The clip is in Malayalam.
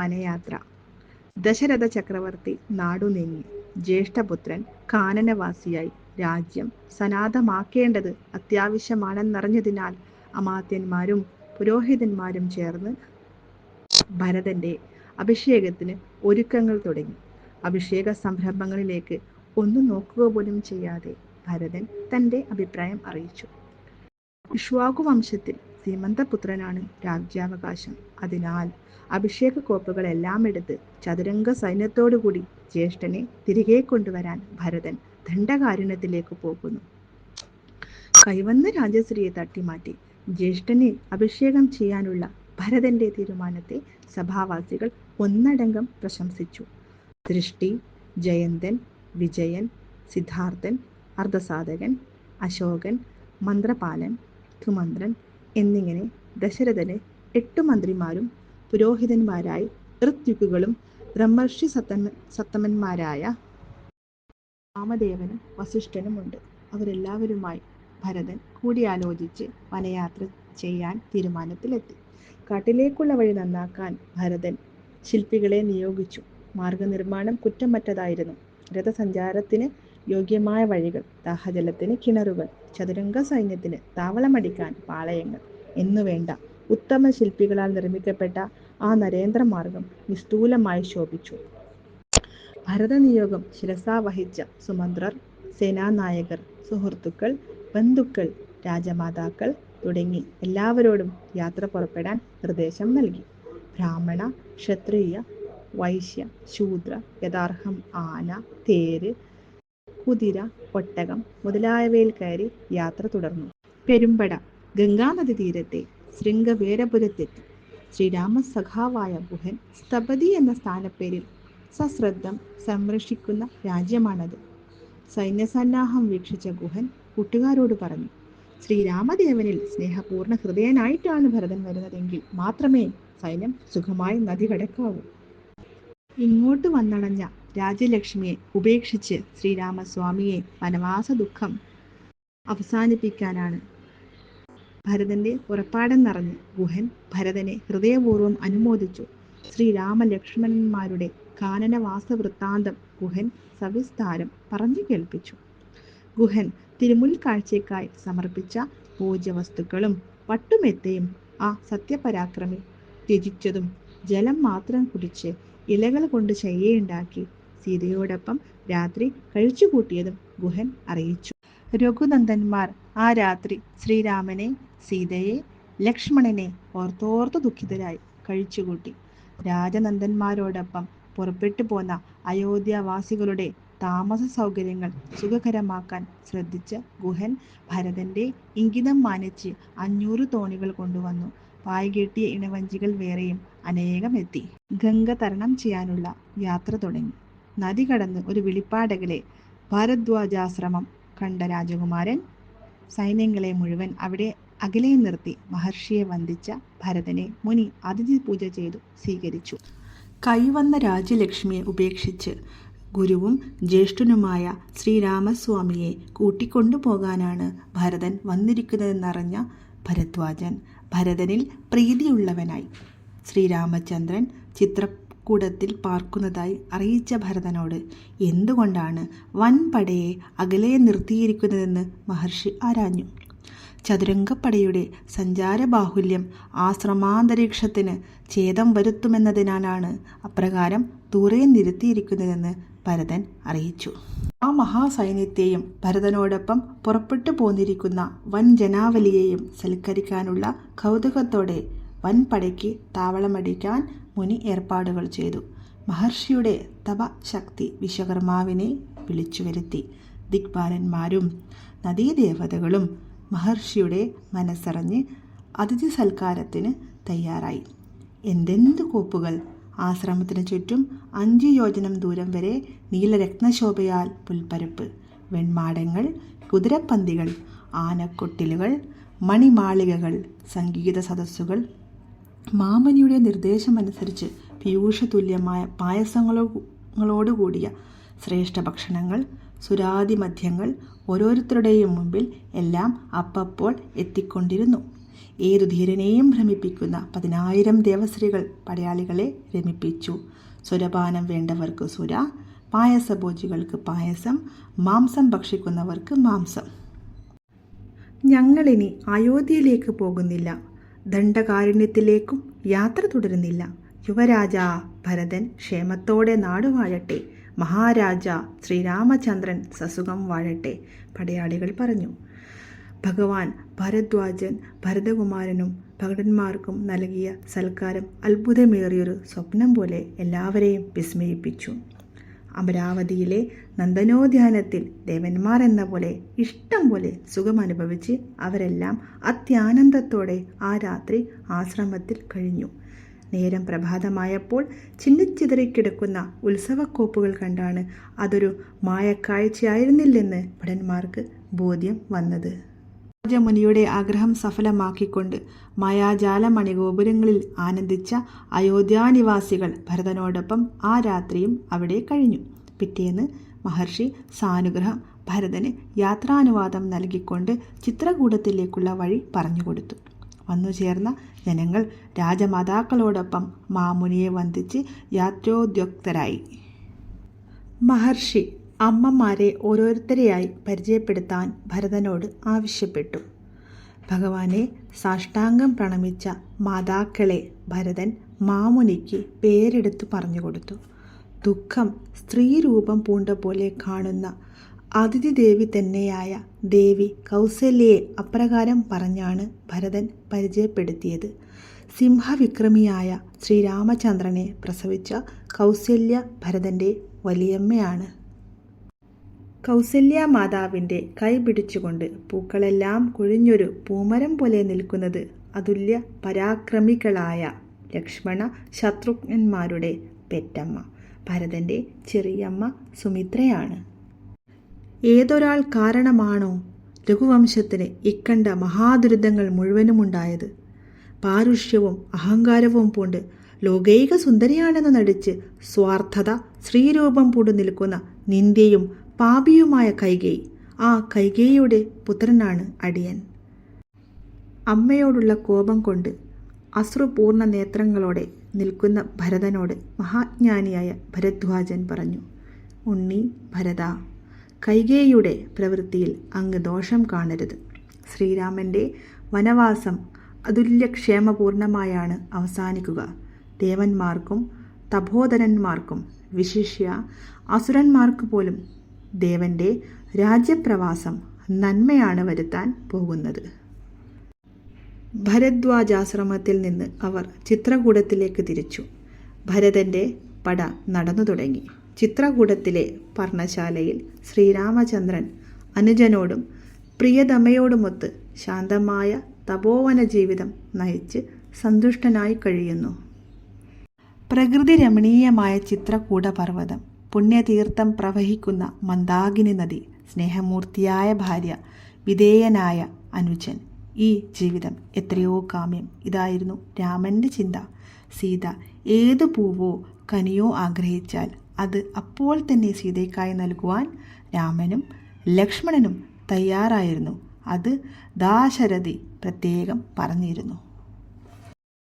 വനയാത്ര. ദശരഥ ചക്രവർത്തി നാടുനീങ്ങി ജ്യേഷ്ഠപുത്രൻ കാനനവാസിയായി. രാജ്യം സനാഥമാക്കേണ്ടത് അത്യാവശ്യമാണെന്നറിഞ്ഞതിനാൽ അമാത്യന്മാരും പുരോഹിതന്മാരും ചേർന്ന് ഭരതന്റെ അഭിഷേകത്തിന് ഒരുക്കങ്ങൾ തുടങ്ങി. അഭിഷേക സംരംഭങ്ങളിലേക്ക് ഒന്നു നോക്കുക പോലും ചെയ്യാതെ ഭരതൻ തന്റെ അഭിപ്രായം അറിയിച്ചു. ഇക്ഷ്വാകു വംശത്തിൽ സീമന്തപുത്രനാണ് രാജ്യാവകാശം. അതിനാൽ അഭിഷേക കോപ്പുകളെല്ലാം എടുത്ത് ചതുരംഗ സൈന്യത്തോടുകൂടി ജ്യേഷ്ഠനെ തിരികെ കൊണ്ടുവരാൻ ഭരതൻ ദണ്ഡകാരുണ്യത്തിലേക്ക് പോകുന്നു. കൈവന്ന രാജശ്രീയെ തട്ടിമാറ്റി ജ്യേഷ്ഠനെ അഭിഷേകം ചെയ്യാനുള്ള ഭരതന്റെ തീരുമാനത്തെ സഭാവാസികൾ ഒന്നടങ്കം പ്രശംസിച്ചു. ദൃഷ്ടി ജയന്തൻ വിജയൻ സിദ്ധാർത്ഥൻ അർദ്ധസാധകൻ അശോകൻ മന്ത്രപാലൻ ധുമന്ത്രൻ എന്നിങ്ങനെ ദശരഥന് എട്ടു മന്ത്രിമാരും പുരോഹിതന്മാരായി ഋത്വിക്കുകളും ബ്രഹ്മർഷി സത്തമ സത്തമന്മാരായ രാമദേവനും വസിഷ്ഠനുമുണ്ട് അവരെല്ലാവരുമായി ഭരതൻ കൂടിയാലോചിച്ച് വനയാത്ര ചെയ്യാൻ തീരുമാനത്തിലെത്തി. കാട്ടിലേക്കുള്ള വഴി നന്നാക്കാൻ ഭരതൻ ശില്പികളെ നിയോഗിച്ചു. മാർഗനിർമ്മാണം കുറ്റമറ്റതായിരുന്നു. രഥസഞ്ചാരത്തിന് യോഗ്യമായ വഴികൾ ദാഹജലത്തിന് കിണറുകൾ ചതുരംഗ സൈന്യത്തിന് താവളമടിക്കാൻ പാളയങ്ങൾ എന്നുവേണ്ട ഉത്തമ ശില്പികളാൽ നിർമ്മിക്കപ്പെട്ട ആ നരേന്ദ്രമാർഗം നിസ്തൂലമായി ശോഭിച്ചു. ഭരതനിയോഗം ശിരസാ വഹിച്ച സുമന്ത്രർ സേനാനായകർ സുഹൃത്തുക്കൾ ബന്ധുക്കൾ രാജമാതാക്കൾ തുടങ്ങി എല്ലാവരോടും യാത്ര പുറപ്പെടാൻ നിർദ്ദേശം നൽകി. ബ്രാഹ്മണ ക്ഷത്രിയ വൈശ്യ ശൂദ്ര യഥാർഹം ആന തേര് കുതിര ഒട്ടകം മുതലായവയിൽ കയറി യാത്ര തുടർന്നു. പെരുമ്പട ഗംഗാനദി തീരത്തെ ശൃംഗവേരപുരത്തെത്തി. ശ്രീരാമ സഖാവായ ഗുഹൻ സ്തപതി എന്ന സ്ഥാനപ്പേരിൽ സശ്രദ്ധം സംരക്ഷിക്കുന്ന രാജ്യമാണത്. സൈന്യസന്നാഹം വീക്ഷിച്ച ഗുഹൻ കൂട്ടുകാരോട് പറഞ്ഞു ശ്രീരാമദേവനിൽ സ്നേഹപൂർണ ഹൃദയനായിട്ടാണ് ഭരതൻ വരുന്നതെങ്കിൽ മാത്രമേ സൈന്യം സുഖമായി നദി കടക്കാവൂ. ഇങ്ങോട്ട് വന്നണഞ്ഞ രാജ്യലക്ഷ്മിയെ ഉപേക്ഷിച്ച് ശ്രീരാമസ്വാമിയെ വനവാസ ദുഃഖം അവസാനിപ്പിക്കാനാണ്. ഭരതന്റെ പുറപ്പാടെന്നറിഞ്ഞ് ഗുഹൻ ഭരതനെ ഹൃദയപൂർവം അനുമോദിച്ചു. ശ്രീരാമലക്ഷ്മണന്മാരുടെ കാനനവാസ വൃത്താന്തം ഗുഹൻ സവിസ്താരം പറഞ്ഞു കേൾപ്പിച്ചു. ഗുഹൻ തിരുമുൽ കാഴ്ചയ്ക്കായി സമർപ്പിച്ച പൂജ്യവസ്തുക്കളും പട്ടുമെത്തയും ആ സത്യപരാക്രമി ത്യജിച്ചതും ജലം മാത്രം കുടിച്ച് ഇലകൾ കൊണ്ട് ശയ്യയുണ്ടാക്കി സീതയോടൊപ്പം രാത്രി കഴിച്ചുകൂട്ടിയതും ഗുഹൻ അറിയിച്ചു. രഘുനന്ദന്മാർ ആ രാത്രി ശ്രീരാമനെ സീതയെ ലക്ഷ്മണനെ ഓർത്തോർത്ത് ദുഃഖിതരായി കഴിച്ചുകൂട്ടി. രാജനന്ദന്മാരോടൊപ്പം പുറപ്പെട്ടു പോന്ന അയോധ്യാവാസികളുടെ താമസ സൗകര്യങ്ങൾ സുഖകരമാക്കാൻ ശ്രദ്ധിച്ച ഗുഹൻ ഭരതന്റെ ഇംഗിതം മാനിച്ച് അഞ്ഞൂറ് തോണികൾ കൊണ്ടുവന്നു. പായ്കെട്ടിയ ഇണവഞ്ചികൾ വേറെയും അനേകം എത്തി. ഗംഗ തരണം ചെയ്യാനുള്ള യാത്ര തുടങ്ങി. നദി കടന്ന് ഒരു വിളിപ്പാടകളെ ഭാരദ്വാജാശ്രമം കണ്ട രാജകുമാരൻ സൈന്യങ്ങളെ മുഴുവൻ അവിടെ അകലെ നിർത്തി മഹർഷിയെ വന്ദിച്ച ഭരതനെ മുനി അതിഥി പൂജ ചെയ്തു സ്വീകരിച്ചു. കൈവന്ന രാജ്യലക്ഷ്മിയെ ഉപേക്ഷിച്ച് ഗുരുവും ജ്യേഷ്ഠനുമായ ശ്രീരാമസ്വാമിയെ കൂട്ടിക്കൊണ്ടുപോകാനാണ് ഭരതൻ വന്നിരിക്കുന്നതെന്നറിഞ്ഞ ഭരദ്വാജൻ ഭരതനിൽ പ്രീതിയുള്ളവനായി. ശ്രീരാമചന്ദ്രൻ ചിത്രകൂടത്തിൽ പാർക്കുന്നതായി അറിയിച്ച ഭരതനോട് എന്തുകൊണ്ടാണ് വൻപടയെ അകലെ നിർത്തിയിരിക്കുന്നതെന്ന് മഹർഷി ആരാഞ്ഞു? ചതുരംഗപ്പടയുടെ സഞ്ചാരബാഹുല്യം ആശ്രമാന്തരീക്ഷത്തിന് ഛേദം വരുത്തുമെന്നതിനാലാണ് അപ്രകാരം ദൂരെ നിരത്തിയിരിക്കുന്നതെന്ന് ഭരതൻ അറിയിച്ചു. ആ മഹാസൈന്യത്തെയും ഭരതനോടൊപ്പം പുറപ്പെട്ടു പോന്നിരിക്കുന്ന വൻ ജനാവലിയെയും സൽക്കരിക്കാനുള്ള കൗതുകത്തോടെ വൻപടയ്ക്ക് താവളമടിക്കാൻ മുനി ഏർപ്പാടുകൾ ചെയ്തു. മഹർഷിയുടെ തപശക്തി വിശ്വകർമാവിനെ വിളിച്ചു വരുത്തി. ദിക്പാലന്മാരും നദീദേവതകളും മഹർഷിയുടെ മനസ്സറിഞ്ഞ് അതിഥി സൽക്കാരത്തിന് തയ്യാറായി. എന്തെന്ത് കോപ്പുകൾ? ആശ്രമത്തിന് ചുറ്റും അഞ്ച് യോജനം ദൂരം വരെ നീലരത്നശോഭയാൽ പുൽപ്പരപ്പ്. വെൺമാടങ്ങൾ കുതിരപ്പന്തികൾ ആനക്കൊട്ടിലുകൾ മണിമാളികകൾ സംഗീത സദസ്സുകൾ മാമനിയുടെ നിർദ്ദേശമനുസരിച്ച് പീയൂഷതുല്യമായ പായസങ്ങളോടുകൂടിയ ശ്രേഷ്ഠ ഭക്ഷണങ്ങൾ സുരാതി മദ്യങ്ങൾ ഓരോരുത്തരുടെയും മുമ്പിൽ എല്ലാം അപ്പപ്പോൾ എത്തിക്കൊണ്ടിരുന്നു. ഏതു ധീരനെയും ഭ്രമിപ്പിക്കുന്ന പതിനായിരം ദേവസ്ത്രീകൾ പടയാളികളെ രമിപ്പിച്ചു. സുരപാനം വേണ്ടവർക്ക് സുര പായസഭോജികൾക്ക് പായസം മാംസം ഭക്ഷിക്കുന്നവർക്ക് മാംസം. ഞങ്ങളിനി അയോധ്യയിലേക്ക് പോകുന്നില്ല. ദണ്ഡകാരുണ്യത്തിലേക്കും യാത്ര തുടരുന്നില്ല. യുവരാജ ഭരതൻ ക്ഷേമത്തോടെ നാടുവാഴട്ടെ മഹാരാജ ശ്രീരാമചന്ദ്രൻ സസുഖം വാഴട്ടെ. പടയാളികൾ പറഞ്ഞു. ഭഗവാൻ ഭരദ്വാജൻ ഭരതകുമാരനും ഭഗവന്മാർക്കും നൽകിയ സൽക്കാരം അത്ഭുതമേറിയൊരു സ്വപ്നം പോലെ എല്ലാവരെയും വിസ്മയിപ്പിച്ചു. അമരാവതിയിലെ നന്ദനോദ്യാനത്തിൽ ദേവന്മാർ എന്ന പോലെ ഇഷ്ടം പോലെ സുഖമനുഭവിച്ച് അവരെല്ലാം അത്യാനന്ദത്തോടെ ആ രാത്രി ആശ്രമത്തിൽ കഴിഞ്ഞു. നേരം പ്രഭാതമായപ്പോൾ ചിന്നിച്ചിതറിക്കിടക്കുന്ന ഉത്സവക്കോപ്പുകൾ കണ്ടാണ് അതൊരു മായക്കാഴ്ചയായിരുന്നില്ലെന്ന് ഭടന്മാർക്ക് ബോധ്യം വന്നത്. രാജമുനിയുടെ ആഗ്രഹം സഫലമാക്കിക്കൊണ്ട് മായാജാല മണിഗോപുരങ്ങളിൽ ആനന്ദിച്ച അയോധ്യാനിവാസികൾ ഭരതനോടൊപ്പം ആ രാത്രിയും അവിടെ കഴിഞ്ഞു. പിറ്റേന്ന് മഹർഷി സാനുഗ്രഹം ഭരതന് യാത്രാനുവാദം നൽകിക്കൊണ്ട് ചിത്രകൂടത്തിലേക്കുള്ള വഴി പറഞ്ഞുകൊടുത്തു. വന്നു ചേർന്ന ജനങ്ങൾ രാജമാതാക്കളോടൊപ്പം മാമുനിയെ വന്ദിച്ച് യാത്രോദ്യുക്തരായി. മഹർഷി അമ്മമാരെ ഓരോരുത്തരെയായി പരിചയപ്പെടുത്താൻ ഭരതനോട് ആവശ്യപ്പെട്ടു. ഭഗവാനെ സാഷ്ടാംഗം പ്രണമിച്ച മാതാക്കളെ ഭരതൻ മാമുനിക്ക് പേരെടുത്തു പറഞ്ഞുകൊടുത്തു ദുഃഖം സ്ത്രീരൂപം പൂണ്ട പോലെ കാണുന്ന അതിഥി ദേവി തന്നെയായ ദേവി കൗസല്യയെ അപ്രകാരം പറഞ്ഞാണ് ഭരതൻ പരിചയപ്പെടുത്തിയത്. സിംഹവിക്രമിയായ ശ്രീരാമചന്ദ്രനെ പ്രസവിച്ച കൗസല്യ ഭരതന്റെ വലിയമ്മയാണ്. കൗസല്യ മാതാവിന്റെ കൈ പിടിച്ചുകൊണ്ട് പൂക്കളെല്ലാം കൊഴിഞ്ഞൊരു പൂമരം പോലെ നിൽക്കുന്നത് അതുല്യ പരാക്രമികളായ ലക്ഷ്മണ ശത്രുഘ്നന്മാരുടെ പെറ്റമ്മ. ഭരതന്റെ ചെറിയമ്മ സുമിത്രയാണ്. ഏതൊരാൾ കാരണമാണോ രഘുവംശത്തിന് ഇക്കണ്ട മഹാദുരിതങ്ങൾ മുഴുവനുമുണ്ടായത്? പാരുഷ്യവും അഹങ്കാരവും പൂണ്ട് ലോകൈക സുന്ദരിയാണെന്ന് നടിച്ച് സ്വാർത്ഥത സ്ത്രീരൂപം പൂണ്ടു നിൽക്കുന്ന നിന്ദ്യയും പാപിയുമായ കൈകൈ ആ കൈകേയിയുടെ പുത്രനാണ് അടിയൻ. അമ്മയോടുള്ള കോപം കൊണ്ട് അശ്രുപൂർണ നേത്രങ്ങളോടെ നിൽക്കുന്ന ഭരതനോട് മഹാജ്ഞാനിയായ ഭരദ്വാജൻ പറഞ്ഞു ഉണ്ണി ഭരത കൈകേയിയുടെ പ്രവൃത്തിയിൽ അങ്ങ് ദോഷം കാണരുത്. ശ്രീരാമന്റെ വനവാസം അതുല്യക്ഷേമപൂർണമായാണ് അവസാനിക്കുക. ദേവന്മാർക്കും തപോധനന്മാർക്കും വിശിഷ്യ അസുരന്മാർക്ക് പോലും ദേവന്റെ രാജ്യപ്രവാസം നന്മയാണ് വരുത്താൻ പോകുന്നത്. ഭരദ്വാജാശ്രമത്തിൽ നിന്ന് അവർ ചിത്രകൂടത്തിലേക്ക് തിരിച്ചു. ഭരതന്റെ പട നടന്നു തുടങ്ങി. ചിത്രകൂടത്തിലെ പർണശാലയിൽ ശ്രീരാമചന്ദ്രൻ അനുജനോടും പ്രിയതമയോടുമൊത്ത് ശാന്തമായ തപോവന ജീവിതം നയിച്ച് സന്തുഷ്ടനായി കഴിയുന്നു. പ്രകൃതി രമണീയമായ ചിത്രകൂട പർവതം പുണ്യതീർത്ഥം പ്രവഹിക്കുന്ന മന്ദാകിനി നദി സ്നേഹമൂർത്തിയായ ഭാര്യ വിധേയനായ അനുജൻ. ഈ ജീവിതം എത്രയോ കാമ്യം. ഇതായിരുന്നു രാമന്റെ ചിന്ത. സീത ഏതു പൂവോ കനിയോ ആഗ്രഹിച്ചാൽ അത് അപ്പോൾ തന്നെ സീതയ്ക്കായി നൽകുവാൻ രാമനും ലക്ഷ്മണനും തയ്യാറായിരുന്നു. അത് ദാശരഥി പ്രത്യേകം പറഞ്ഞിരുന്നു.